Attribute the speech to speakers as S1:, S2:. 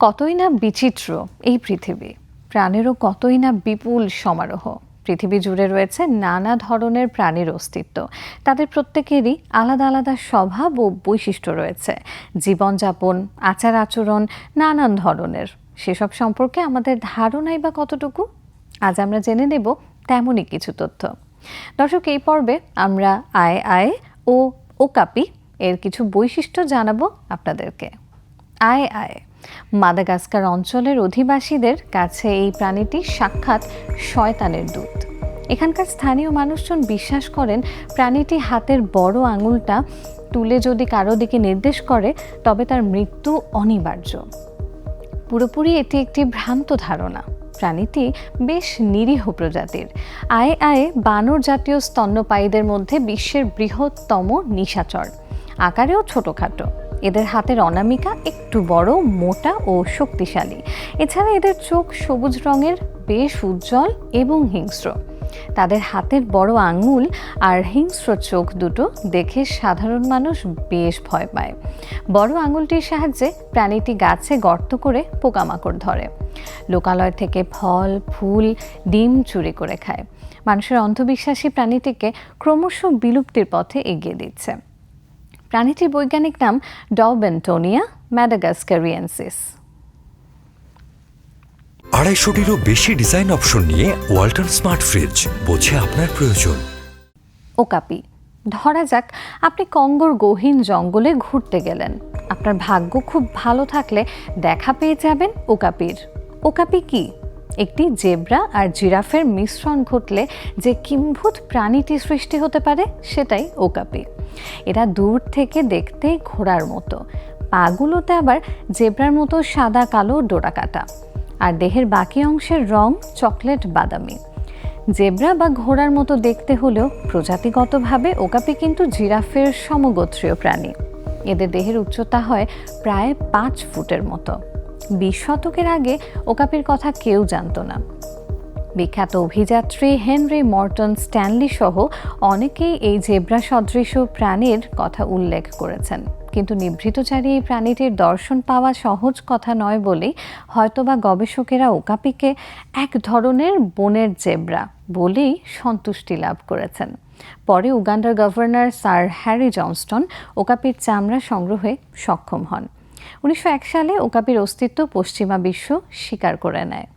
S1: কতই না বিচিত্র এই পৃথিবী। প্রাণেরও কতই না বিপুল সমারোহ। পৃথিবী জুড়ে রয়েছে নানা ধরনের প্রাণীর অস্তিত্ব। তাদের প্রত্যেকেরই আলাদা আলাদা স্বভাব ও বৈশিষ্ট্য রয়েছে। জীবনযাপন, আচার আচরণ, নানান ধরনের। সেসব সম্পর্কে আমাদের ধারণাই বা কতটুকু? আজ আমরা জেনে নেব তেমনই কিছু তথ্য। দর্শক, এই পর্বে আমরা আয় আয় ও ওকাপি এর কিছু বৈশিষ্ট্য জানাব আপনাদেরকে। আয় আয় মাদাগাস্কার অঞ্চলের অধিবাসীদের কাছে এই প্রাণীটি সাক্ষাৎ শয়তানের দূত। এখানকার স্থানীয় মানুষজন বিশ্বাস করেন প্রাণীটি হাতের বড় আঙুলটা তুলে যদি কারও দিকে নির্দেশ করে, তবে তার মৃত্যু অনিবার্য। পুরোপুরি এটি একটি ভ্রান্ত ধারণা। প্রাণীটি বেশ নিরীহ প্রজাতির। আয়ে আয়ে বানর জাতীয় স্তন্যপায়ীদের মধ্যে বিশ্বের বৃহত্তম নিশাচর। আকারেও ছোটোখাটো। এদের হাতের অনামিকা একটু বড়, মোটা ও শক্তিশালী। এছাড়া এদের চোখ সবুজ রঙের, বেশ উজ্জ্বল এবং হিংস্র। তাদের হাতের বড় আঙুল আর হিংস্র চোখ দুটো দেখে সাধারণ মানুষ বেশ ভয় পায়। বড় আঙুলটির সাহায্যে প্রাণীটি গাছে গর্ত করে পোকামাকড় ধরে। লোকালয় থেকে ফল, ফুল, ডিম চুরি করে খায়। মানুষের অন্ধবিশ্বাসী প্রাণীটিকে ক্রমশ বিলুপ্তির পথে এগিয়ে দিচ্ছে। প্রাণীটির বৈজ্ঞানিক নাম ডবেন্টোনিয়া ম্যাডাগাস্কারিয়েন্সিস।
S2: আড়াইশোটিরও বেশি ডিজাইন অপশন নিয়ে ওয়াল্টন স্মার্ট ফ্রিজ বোঝে আপনার প্রয়োজন।
S1: ওকাপি ধরা যাক আপনি কঙ্গোর গহীন জঙ্গলে ঘুরতে গেলেন। আপনার ভাগ্য খুব ভালো থাকলে দেখা পেয়ে যাবেন ওকাপির ওকাপি কি? একটি জেব্রা আর জিরাফের মিশ্রণ ঘটলে যে কিম্ভূত প্রাণীটি সৃষ্টি হতে পারে, সেটাই ওকাপি। এরা দূর থেকে দেখতে ঘোড়ার মতো। পাগুলোতে আবার জেব্রার মতো সাদা, কালো ডোরা কাটা। আর দেহের বাকি অংশের রং চকলেট বাদামি। জেব্রা বা ঘোড়ার মতো দেখতে হলেও প্রজাতিগতভাবে ওকাপি কিন্তু জিরাফের সমগোত্রীয় প্রাণী। এদের দেহের উচ্চতা হয় প্রায় পাঁচ ফুটের মতো। বিশ শতকের আগে ওকাপির কথা কেউ জানত না। বিখ্যাত অভিযাত্রী হেনরি মর্টন স্ট্যানলি সহ অনেকেই এই জেব্রা সদৃশ প্রাণীর কথা উল্লেখ করেছেন। কিন্তু নিভৃতচারী এই প্রাণীটির দর্শন পাওয়া সহজ কথা নয় বলেই হয়তোবা গবেষকেরা ওকাপিকে এক ধরনের বনের জেব্রা বলেই সন্তুষ্টি লাভ করেছেন। পরে উগান্ডার গভর্নর স্যার হ্যারি জনস্টন ওকাপির চামড়া সংগ্রহে সক্ষম হন। উনিশশো এক সালে ওকাপির অস্তিত্ব পশ্চিমা বিশ্ব স্বীকার করে নেয়।